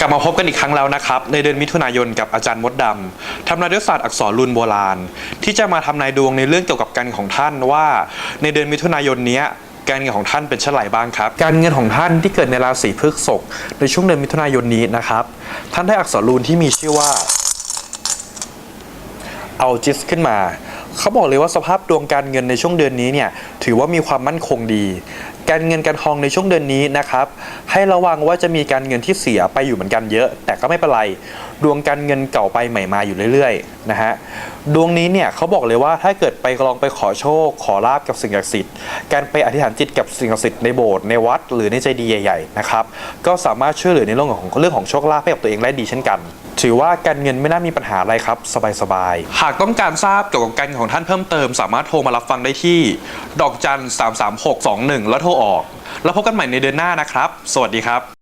กลับมาพบกันอีกครั้งแล้วนะครับ ในเดือนมิถุนายนกับอาจารย์มดดำทำนายด้วยศาสตร์อักษรรุนโบราณ ที่จะมาทำนายดวงในเรื่องเกี่ยวกับการเงินของท่านว่า ในเดือนมิถุนายนนี้การเงินของท่านเป็นเช่นไรบ้างครับ การเงินของท่านที่เกิดในราศีพฤษภในช่วงเดือนมิถุนายนนี้นะครับ ท่านได้อักษรรูนที่มีชื่อว่า เอาจิสขึ้นมา เขาบอกเลยว่าสภาพดวงการเงินในช่วงเดือนนี้เนี่ยถือว่ามีความมั่นคงดี การเงินการทองในช่วงเดือนนี้นะครับ ให้ระวังว่าจะมีการเงินที่เสียไปอยู่เหมือนกันเยอะ แต่ก็ไม่เป็นไร ดวงการเงินเก่าไปใหม่มาอยู่เรื่อยๆนะฮะดวงนี้เนี่ยเขาบอกเลยว่าถ้าเกิดไปลองไปขอโชค ขอลาบกับสิ่งศักดิ์สิทธิ์การไปอธิษฐานจิตกับสิ่งศักดิ์สิทธิ์ในโบสถ์ในวัดหรือในใจดีใหญ่ๆนะครับก็สามารถช่วยเหลือในเรื่องของเรื่องของโชคลาภให้กับตัวเองได้ดีเช่นกัน ถือว่าการเงินไม่น่ามีปัญหาอะไรครับ สบายๆหากต้องการทราบเกี่ยวกับการเงินของท่านเพิ่มเติม สามารถโทรมารับฟังได้ที่ ดอกจัน33621 แล้วโทรออก แล้วพบกันใหม่ในเดือนหน้านะครับ สวัสดีครับ